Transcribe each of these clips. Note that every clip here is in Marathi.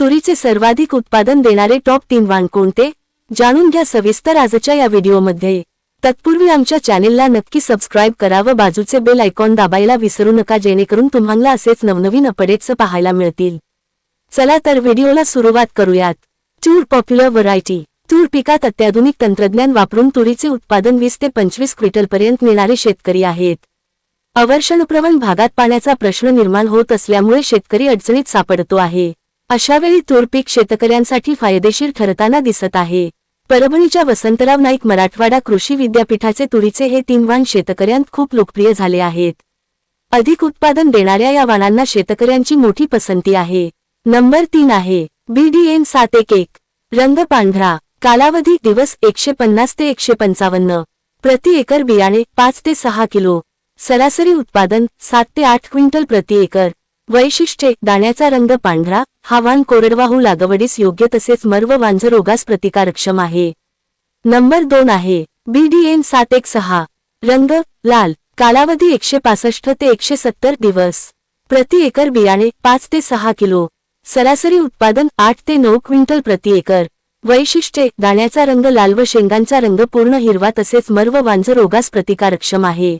तुरीचे सर्वाधिक उत्पादन देणारे टॉप तीन वाण कोणते? जाणून घ्या सविस्तर आजच्या या व्हिडिओमध्ये. तत्पूर्वी आमच्या चॅनेलला नक्की सबस्क्राईब करा व बाजूचे बेल आयकॉन दाबायला विसरू नका जेणेकरून तुम्हाला असेच नवनवीन अपडेट्स पाहायला मिळतील. चला तर व्हिडिओला सुरुवात करूयात. चूर पॉप्युलर व्हरायटी. तूर पिकात अत्याधुनिक तंत्रज्ञान वापरून तुरीचे उत्पादन वीस ते पंचवीस क्विंटलपर्यंत नेणारे शेतकरी आहेत. अवर्षणप्रवण भागात पाण्याचा प्रश्न निर्माण होत असल्यामुळे शेतकरी अडचणीत सापडतो आहे. अशावेळी तूर पीक शेतकऱ्यांसाठी फायदेशीर ठरताना दिसत आहे. परभणीच्या वसंतराव नाईक मराठवाडा कृषी विद्यापीठाचे तुरीचे हे तीन वाण शेतकऱ्यांत खूप लोकप्रिय झाले आहेत. अधिक उत्पादन देणाऱ्या या वाणांना शेतकऱ्यांची मोठी पसंती आहे. नंबर तीन आहे बीडीएन सात एक एक रंग पांढरा कालावधी दिवस एकशे पन्नास ते एकशे पंचावन्न प्रति एकर बियाणे पाच ते सहा किलो सरासरी उत्पादन सात ते आठ क्विंटल प्रति एकर. वैशिष्ट्ये. दाण्याचा रंग पांढरा हा वाण कोरडवाहू लागवडीस योग्य तसेच मर्व वांझ रोगास प्रतिकारक्षम आहे. नंबर दोन आहे. बीडीएन सात एक सहा. रंग लाल. कालावधी एकशे पासष्ट ते एकशे सत्तर दिवस. प्रति एकर बियाणे पाच ते सहा किलो. सरासरी उत्पादन आठ ते नऊ क्विंटल प्रति एकर. वैशिष्ट्ये. दाण्याचा रंग लाल व शेंगांचा रंग पूर्ण हिरवा तसेच मर्व वांझ रोगास प्रतिकारक्षम आहे.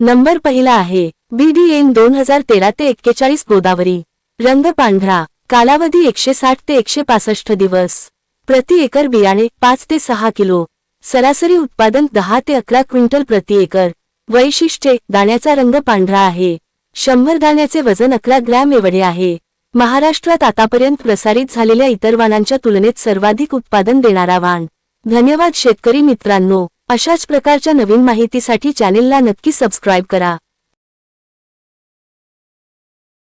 नंबर पहिला आहे बीडीएन दोन हजार तेरा ते एक्केचाळीस गोदावरी. रंग पांढरा कालावधी एकशे साठ ते एकशे पासष्ट दिवस. प्रति एकर बियाणे पाच ते सहा किलो. सरासरी उत्पादन दहा ते अकरा क्विंटल प्रति एकर. वैशिष्ट्ये दाण्याचा रंग पांढरा आहे. शंभर दाण्याचे वजन अकरा ग्रॅम एवढे आहे. महाराष्ट्रात आतापर्यंत प्रसारित झालेल्या इतर वाणांच्या तुलनेत सर्वाधिक उत्पादन देणारा वाण. धन्यवाद शेतकरी मित्रांनो. अशाच प्रकारच्या नवीन माहितीसाठी चॅनेलला नक्की सबस्क्राईब करा.